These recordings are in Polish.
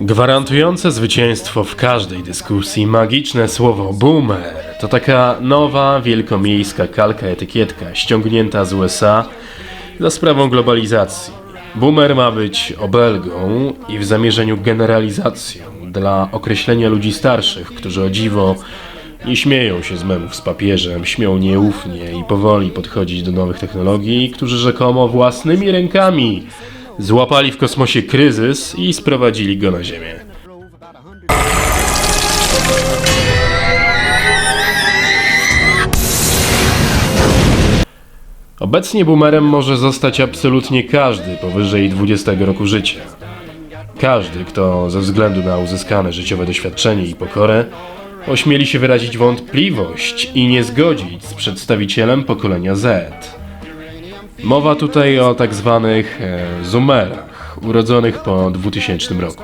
Gwarantujące zwycięstwo w każdej dyskusji. Magiczne słowo boomer. To taka nowa, wielkomiejska kalka etykietka ściągnięta z USA za sprawą globalizacji. Boomer ma być obelgą i w zamierzeniu generalizacją dla określenia ludzi starszych, którzy o dziwo nie śmieją się z memów z papieżem, śmią nieufnie i powoli podchodzić do nowych technologii, którzy rzekomo własnymi rękami złapali w kosmosie kryzys i sprowadzili go na Ziemię. Obecnie boomerem może zostać absolutnie każdy powyżej 20 roku życia. Każdy, kto ze względu na uzyskane życiowe doświadczenie i pokorę ośmieli się wyrazić wątpliwość i nie zgodzić z przedstawicielem pokolenia Z. Mowa tutaj o tak zwanych e, zoomerach, urodzonych po 2000 roku,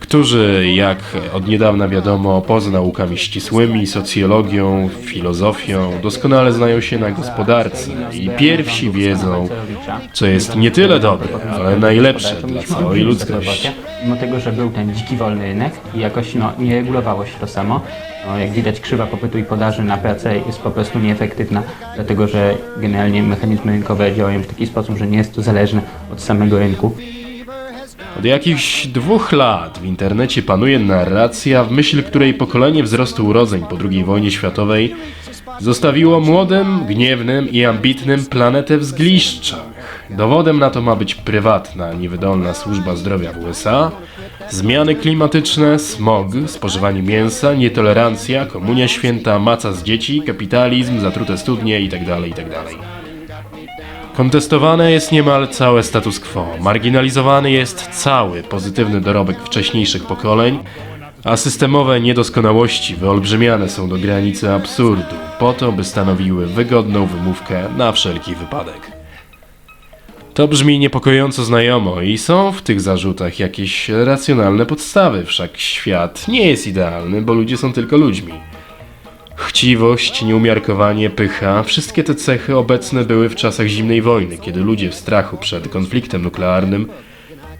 którzy, jak od niedawna wiadomo, poza naukami ścisłymi, socjologią, filozofią, doskonale znają się na gospodarce i pierwsi wiedzą, co jest nie tyle dobre, ale najlepsze dla całej ludzkości. Mimo tego, że był ten dziki wolny rynek i jakoś no, nie regulowało się to samo, no, jak widać krzywa popytu i podaży na pracę jest po prostu nieefektywna, dlatego że generalnie mechanizmy rynkowe działają w taki sposób, że nie jest to zależne od samego rynku. Od jakichś dwóch lat w internecie panuje narracja, w myśl której pokolenie wzrostu urodzeń po II wojnie światowej zostawiło młodym, gniewnym i ambitnym planetę w zgliszczach. Dowodem na to ma być prywatna, niewydolna służba zdrowia w USA, zmiany klimatyczne, smog, spożywanie mięsa, nietolerancja, komunia święta, maca z dzieci, kapitalizm, zatrute studnie itd. itd. Kontestowane jest niemal całe status quo, marginalizowany jest cały pozytywny dorobek wcześniejszych pokoleń, a systemowe niedoskonałości wyolbrzymiane są do granicy absurdu, po to by stanowiły wygodną wymówkę na wszelki wypadek. To brzmi niepokojąco znajomo i są w tych zarzutach jakieś racjonalne podstawy, wszak świat nie jest idealny, bo ludzie są tylko ludźmi. Chciwość, nieumiarkowanie, pycha, wszystkie te cechy obecne były w czasach zimnej wojny, kiedy ludzie w strachu przed konfliktem nuklearnym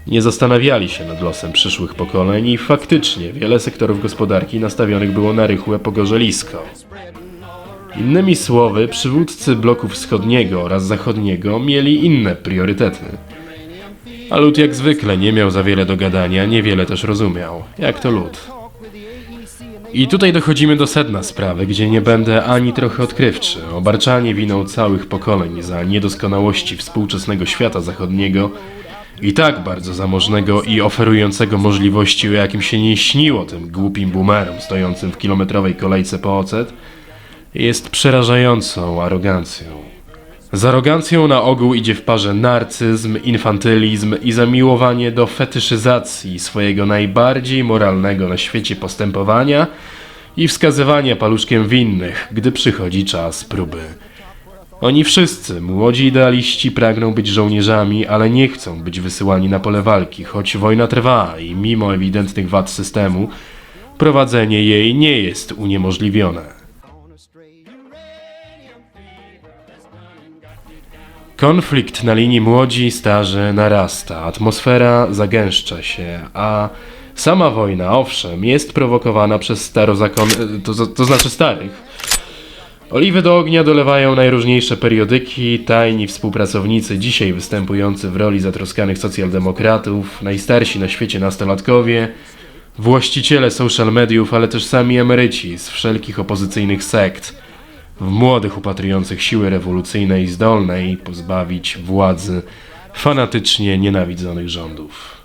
nie zastanawiali się nad losem przyszłych pokoleń i faktycznie wiele sektorów gospodarki nastawionych było na rychłe pogorzelisko. Innymi słowy, przywódcy bloku wschodniego oraz zachodniego mieli inne priorytety. A lud jak zwykle nie miał za wiele do gadania, niewiele też rozumiał. Jak to lud. I tutaj dochodzimy do sedna sprawy, gdzie nie będę ani trochę odkrywczy. Obarczanie winą całych pokoleń za niedoskonałości współczesnego świata zachodniego i tak bardzo zamożnego i oferującego możliwości, o jakim się nie śniło tym głupim boomerom stojącym w kilometrowej kolejce po ocet, jest przerażającą arogancją. Z arogancją na ogół idzie w parze narcyzm, infantylizm i zamiłowanie do fetyszyzacji swojego najbardziej moralnego na świecie postępowania i wskazywania paluszkiem winnych, gdy przychodzi czas próby. Oni wszyscy, młodzi idealiści, pragną być żołnierzami, ale nie chcą być wysyłani na pole walki, choć wojna trwa i mimo ewidentnych wad systemu, prowadzenie jej nie jest uniemożliwione. Konflikt na linii młodzi starzy narasta, atmosfera zagęszcza się, a sama wojna, owszem, jest prowokowana przez starozakon... to, to znaczy starych. Oliwy do ognia dolewają najróżniejsze periodyki, tajni współpracownicy, dzisiaj występujący w roli zatroskanych socjaldemokratów, najstarsi na świecie nastolatkowie, właściciele social mediów, ale też sami emeryci z wszelkich opozycyjnych sekt, w młodych upatrujących siły rewolucyjnej zdolnej pozbawić władzy fanatycznie nienawidzonych rządów.